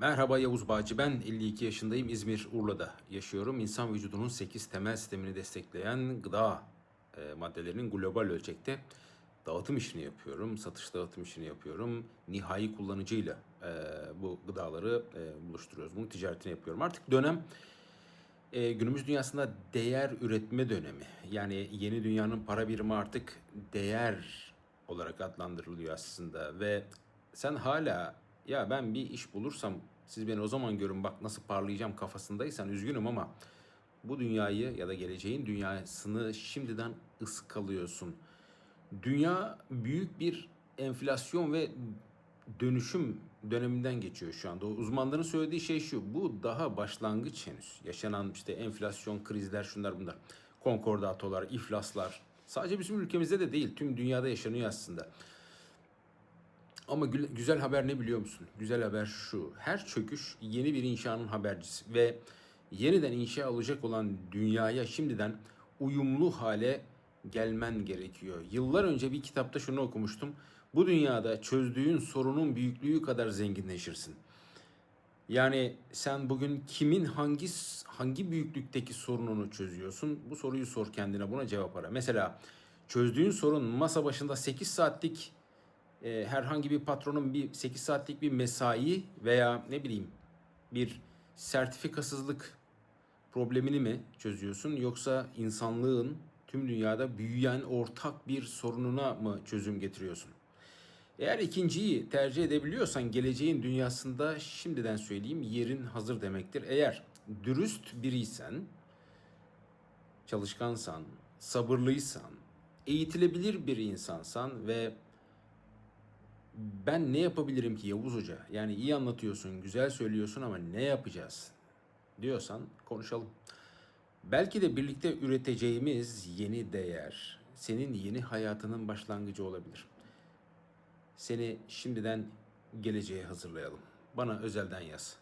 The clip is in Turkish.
Merhaba Yavuz Bağcı ben 52 yaşındayım İzmir Urla'da yaşıyorum. İnsan vücudunun 8 temel sistemini destekleyen gıda e, maddelerinin global ölçekte dağıtım işini yapıyorum. Satış dağıtım işini yapıyorum. Nihai kullanıcıyla e, bu gıdaları e, buluşturuyoruz. Bunun ticaretini yapıyorum. Artık dönem e, günümüz dünyasında değer üretme dönemi. Yani yeni dünyanın para birimi artık değer olarak adlandırılıyor aslında ve sen hala ya ben bir iş bulursam siz beni o zaman görün bak nasıl parlayacağım kafasındaysan üzgünüm ama bu dünyayı ya da geleceğin dünyasını şimdiden ıskalıyorsun. Dünya büyük bir enflasyon ve dönüşüm döneminden geçiyor şu anda. Uzmanların söylediği şey şu. Bu daha başlangıç henüz. Yaşanan işte enflasyon, krizler, şunlar bunlar. Konkordatolar, iflaslar. Sadece bizim ülkemizde de değil. Tüm dünyada yaşanıyor aslında. Ama gü- güzel haber ne biliyor musun? Güzel haber şu. Her çöküş yeni bir inşanın habercisi ve yeniden inşa olacak olan dünyaya şimdiden uyumlu hale gelmen gerekiyor. Yıllar önce bir kitapta şunu okumuştum. Bu dünyada çözdüğün sorunun büyüklüğü kadar zenginleşirsin. Yani sen bugün kimin hangi hangi büyüklükteki sorununu çözüyorsun? Bu soruyu sor kendine buna cevap ara. Mesela çözdüğün sorun masa başında 8 saatlik e, herhangi bir patronun bir 8 saatlik bir mesai veya ne bileyim bir sertifikasızlık problemini mi çözüyorsun yoksa insanlığın tüm dünyada büyüyen ortak bir sorununa mı çözüm getiriyorsun? Eğer ikinciyi tercih edebiliyorsan geleceğin dünyasında şimdiden söyleyeyim yerin hazır demektir. Eğer dürüst biriysen, çalışkansan, sabırlıysan, eğitilebilir bir insansan ve ben ne yapabilirim ki Yavuz Hoca? Yani iyi anlatıyorsun, güzel söylüyorsun ama ne yapacağız? diyorsan konuşalım. Belki de birlikte üreteceğimiz yeni değer senin yeni hayatının başlangıcı olabilir. Seni şimdiden geleceğe hazırlayalım. Bana özelden yaz.